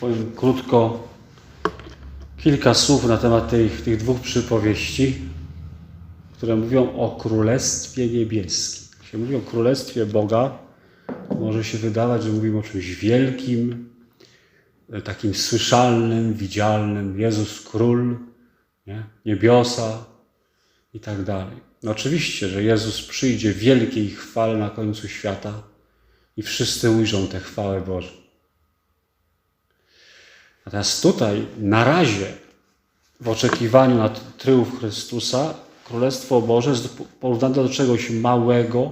powiem krótko kilka słów na temat tej, tych dwóch przypowieści, które mówią o Królestwie Niebieskim. Się mówi o Królestwie Boga, może się wydawać, że mówimy o czymś wielkim, e, takim słyszalnym, widzialnym. Jezus Król, nie? niebiosa i tak dalej. No oczywiście, że Jezus przyjdzie w wielkiej chwale na końcu świata i wszyscy ujrzą tę chwałę Bożą. Natomiast tutaj, na razie, w oczekiwaniu na tryumf Chrystusa, Królestwo Boże jest porównane do czegoś małego,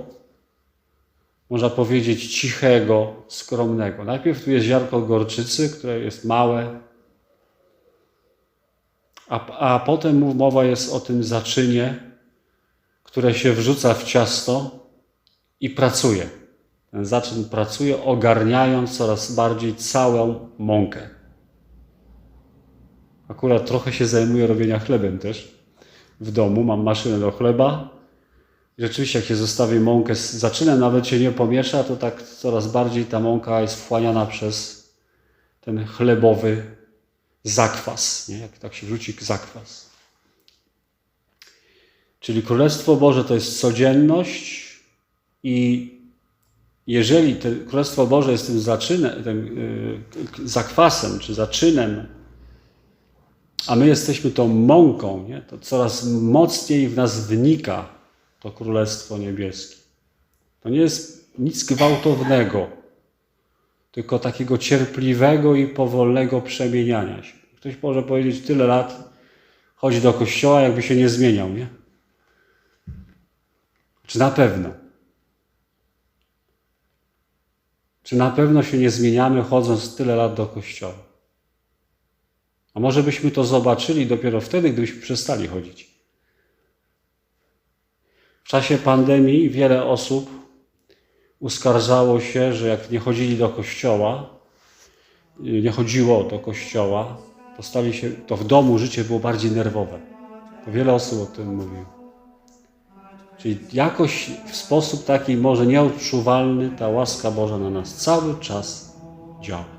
można powiedzieć cichego, skromnego. Najpierw tu jest ziarko gorczycy, które jest małe, a, a potem mowa jest o tym zaczynie, które się wrzuca w ciasto i pracuje. Ten zaczyn pracuje, ogarniając coraz bardziej całą mąkę. Akurat trochę się zajmuję robienia chlebem też. W domu mam maszynę do chleba. Rzeczywiście, jak się zostawi mąkę z zaczynem, nawet się nie pomiesza, to tak coraz bardziej ta mąka jest wchłaniana przez ten chlebowy zakwas. Nie? Jak tak się wrzuci zakwas. Czyli Królestwo Boże to jest codzienność i jeżeli Królestwo Boże jest tym tym yy, zakwasem czy zaczynem, a my jesteśmy tą mąką, nie? to coraz mocniej w nas wnika to Królestwo Niebieskie. To nie jest nic gwałtownego, tylko takiego cierpliwego i powolnego przemieniania się. Ktoś może powiedzieć, tyle lat chodzi do kościoła, jakby się nie zmieniał, nie? Czy na pewno? Czy na pewno się nie zmieniamy, chodząc tyle lat do kościoła? A może byśmy to zobaczyli dopiero wtedy, gdybyśmy przestali chodzić. W czasie pandemii wiele osób uskarżało się, że jak nie chodzili do kościoła, nie chodziło do kościoła, to stali się, to w domu życie było bardziej nerwowe. To wiele osób o tym mówi. Czyli jakoś w sposób taki może nieodczuwalny ta łaska Boża na nas cały czas działa.